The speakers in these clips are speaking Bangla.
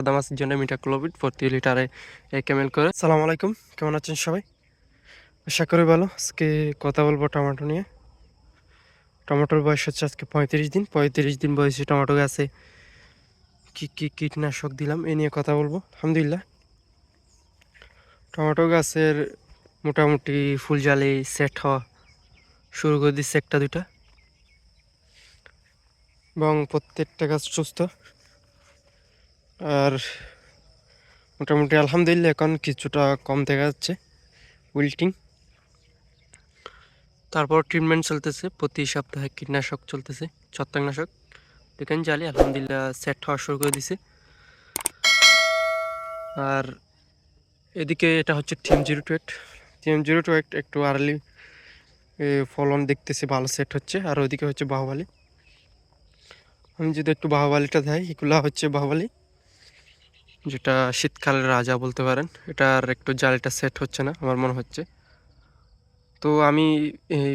সাদা মাছের জন্য মিটাক্লোবিট প্রতি লিটারে এক এম করে। সালাম আলাইকুম, কেমন আছেন সবাই? আশা করি ভালো। আজকে কথা বলব টমেটো নিয়ে। টমেটোর বয়স হচ্ছে আজকে পঁয়ত্রিশ দিন। পঁয়ত্রিশ দিন বয়সে টমেটো গাছে কি কি কীটনাশক দিলাম এ নিয়ে কথা বলব। আলহামদুলিল্লাহ। টমেটো গাছের মোটামুটি ফুল জালে সেট হওয়া শুরু করে দিচ্ছে একটা দুইটা। এবং প্রত্যেকটা গাছ সুস্থ। আর মোটামুটি আলহামদুলিল্লাহ এখন কিছুটা কম দেখা যাচ্ছে উইল্টিং তারপর ট্রিটমেন্ট চলতেছে, প্রতি সপ্তাহে কীটনাশক চলতেছে, ছত্রাকনাশক। দেখেন জালি আলহামদুলিল্লাহ সেট হওয়া শুরু করে দিছে। আর এদিকে এটা হচ্ছে team zero two eight team zero two eight একটু আর্লি ফলন দেখতেছি, ভালো সেট হচ্ছে। আর ওইদিকে হচ্ছে বাহুবালি। আমি যদি একটু বাহুবালিটা দেয় এগুলো হচ্ছে বাহুবালি। যেটা শীতকালের রাজা বলতে পারেন। এটার একটু জালিটা সেট হচ্ছে না, আমার মনে হচ্ছে। তো আমি এই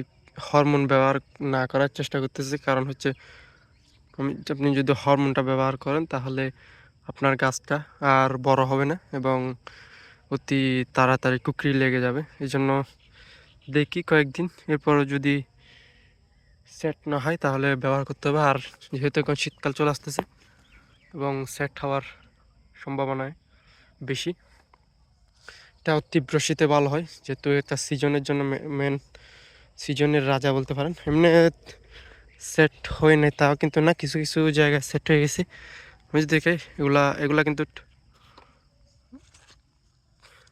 হরমোন ব্যবহার না করার চেষ্টা করতেছি, কারণ হচ্ছে আপনি যদি হরমোনটা ব্যবহার করেন, তাহলে আপনার গাছটা আর বড় হবে না এবং অতি তাড়াতাড়ি কুকরি লেগে যাবে। এই জন্য দেখি কয়েকদিন, এরপরও যদি সেট না হয়, তাহলে ব্যবহার করতে হবে। আর যেহেতু এখন শীতকাল চলে আসতেছে এবং সেট হওয়ার সম্ভাবনায় বেশি। এটা তীব্র শীতে ভালো হয়, যেহেতু এটা সিজনের জন্য মেন সিজনের রাজা বলতে পারেন। এমনি সেট হয়ে নেই, তাও কিন্তু না, কিছু কিছু জায়গায় সেট হয়ে গেছে। আমি যদি দেখে, এগুলা এগুলা কিন্তু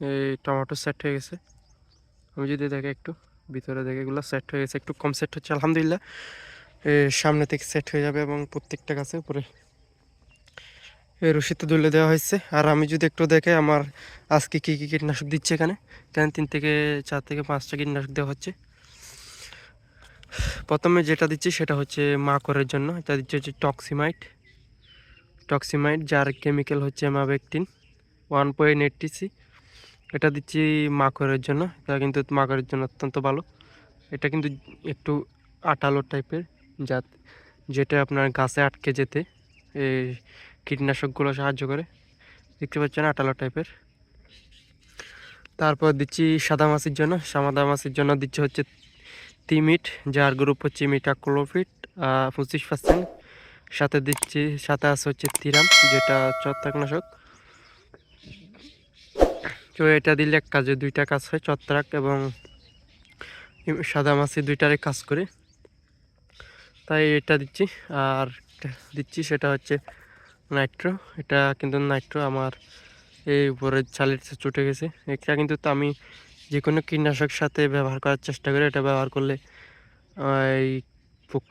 এই টমেটো সেট হয়ে গেছে। আমি যদি দেখে একটু, ভিতরে দেখে এগুলো সেট হয়ে গেছে, একটু কম সেট হচ্ছে, আলহামদুলিল্লাহ। সামনে থেকে সেট হয়ে যাবে এবং প্রত্যেকটা গাছে উপরে এই রশিতে তুলে দেওয়া হয়েছে। আর আমি যদি একটু দেখে আমার আজকে কী কী কীটনাশক দিচ্ছে এখানে, কেন তিন থেকে চার থেকে পাঁচটা কীটনাশক দেওয়া হচ্ছে। প্রথমে যেটা দিচ্ছি সেটা হচ্ছে মাকড়ের জন্য, এটা দিচ্ছে হচ্ছে টক্সিমাইট। টক্সিমাইট যার কেমিক্যাল হচ্ছে মাবেকটিন ওয়ান পয়েন্ট এইটটি সি। এটা দিচ্ছি মাকড়ের জন্য, এটা কিন্তু মাকড়ের জন্য অত্যন্ত ভালো। এটা কিন্তু একটু আটালো টাইপের যা যেটা আপনার গাছে আটকে যেতে কীটনাশকগুলো সাহায্য করে। দেখতে পাচ্ছেন আটালো টাইপের। তারপর দিচ্ছি সাদা মাছের জন্য। সাদা মাছের জন্য দিচ্ছে হচ্ছে তিমিট, যার গ্রুপ হচ্ছে মিটাক্লোফিট পঁচিশ পার্সেন্ট সাথে দিচ্ছি, সাথে আছে হচ্ছে তিরাম, যেটা ছত্রাকনাশক। তো এটা দিলে এক কাজে দুইটা কাজ হয়, ছত্রাক এবং সাদা মাছি দুইটারে কাজ করে। তাই এটা দিচ্ছি, আর দিচ্ছি, সেটা হচ্ছে নাইট্রো। এটা কিন্তু নাইট্রো। আমার এই উপরের চালের চটে গেছে। এটা কিন্তু আমি যে কোনো কীটনাশক সাথে ব্যবহার করার চেষ্টা করি। এটা ব্যবহার করলে এই পোক,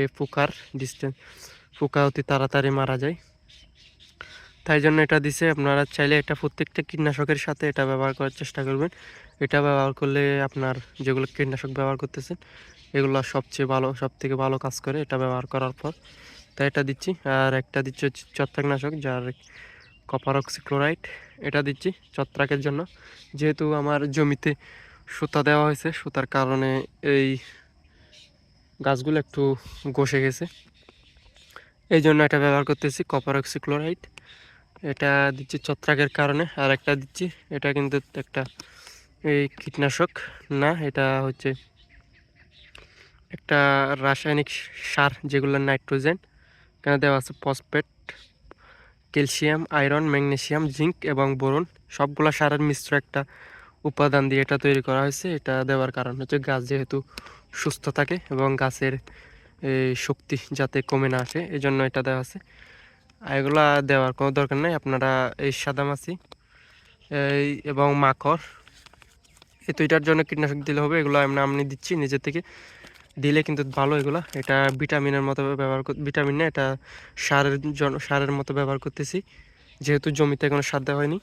এই পোকার ডিস্টেন্স পোকা অতি তাড়াতাড়ি মারা যায়। তাই জন্য এটা দিছে। আপনারা চাইলে এটা প্রত্যেকটা কীটনাশকের সাথে এটা ব্যবহার করার চেষ্টা করবেন। এটা ব্যবহার করলে আপনার যেগুলো কীটনাশক ব্যবহার করতেছেন, এগুলো সবচেয়ে ভালো সব থেকে ভালো কাজ করে এটা ব্যবহার করার পর। তাই এটা দিচ্ছি। আর একটা দিচ্ছি হচ্ছে ছত্রাকনাশক, যার কপার অক্সিক্লোরাইড এটা দিচ্ছি ছত্রাকের জন্য। যেহেতু আমার জমিতে সুতা দেওয়া হয়েছে, সুতার কারণে এই গাছগুলো একটু গসে গেছে। এই জন্য এটা ব্যবহার করতেছি কপার অক্সিক্লোরাইড এটা দিচ্ছি ছত্রাকের কারণে। আর একটা দিচ্ছি, এটা কিন্তু একটা এই কীটনাশক না, এটা হচ্ছে একটা রাসায়নিক সার, যেগুলো নাইট্রোজেন। এখানে দেওয়া আছে phosphate, calcium, iron, magnesium, zinc এবং বোরন। সবগুলো সারের মিশ্র একটা উপাদান দিয়ে এটা তৈরি করা হয়েছে। এটা দেওয়ার কারণ হচ্ছে গাছ যেহেতু সুস্থ থাকে এবং গাছের শক্তি যাতে কমে না আসে এই জন্য এটা দেওয়া আছে। এগুলা দেওয়ার কোনো দরকার নেই, আপনারা এই সাদামাছি, এই এবং মাকড়, এই দুইটার জন্য কীটনাশক দিলে হবে, এগুলো আমরা আমি দিচ্ছি নিজে থেকে। দিলে কিন্তু ভালো এগুলো। এটা ভিটামিনের মতো ব্যবহার ভিটামিন না, এটা সারের জন্য সারের মতো ব্যবহার করতেছি। যেহেতু জমিতে কোনো সার দেওয়া হয়নি।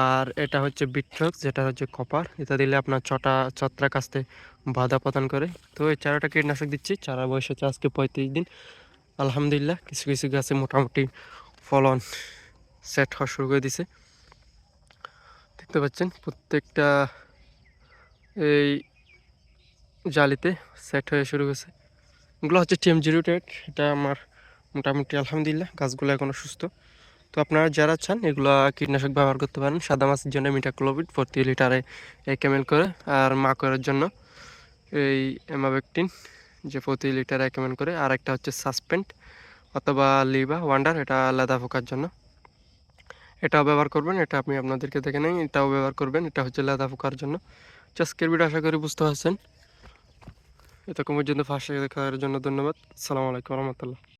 আর এটা হচ্ছে বিট্রক্স, যেটা হচ্ছে কপার। এটা দিলে আপনার ছটা ছত্রাক আসতে বাধা প্রদান করে। তো এই চারাটা কীটনাশক দিচ্ছি। চারা বয়স হচ্ছে আজকে পঁয়ত্রিশ দিন। আলহামদুলিল্লাহ, কিছু কিছু গাছে মোটামুটি ফলন সেট হওয়া শুরু করে দিছে। দেখতে পাচ্ছেন, প্রত্যেকটা এই জালিতে সেট হয়ে শুরু হয়েছে এগুলো হচ্ছে টিএম জিরো টেট এটা আমার মোটামুটি আলহামদুলিল্লাহ, গাছগুলো এখনও সুস্থ। তো আপনারা যারা চান, এগুলো কীটনাশক ব্যবহার করতে পারেন, সাদা মাছের জন্য মিটাক্লোভিড প্রতি লিটারে এক এম করে, আর মাকড়ের জন্য এই এমাবেকটিন যে প্রতি লিটারে এক এম করে। আর একটা হচ্ছে সাসপেন্ড অথবা লিবা ওয়ান্ডার এটা লেদা পোকার জন্য। এটাও ব্যবহার করবেন, এটা আপনি আপনাদেরকে দেখে নেই, এটাও ব্যবহার করবেন, এটা হচ্ছে লাদা পোকার জন্য। আজকের ভিডিও আশা করি বুঝতে পারছেন। এতক্ষণ পর্যন্ত ফার্স্ট দেখার জন্য ধন্যবাদ। সালামু আলাইকুম রহমতুল্লাহ।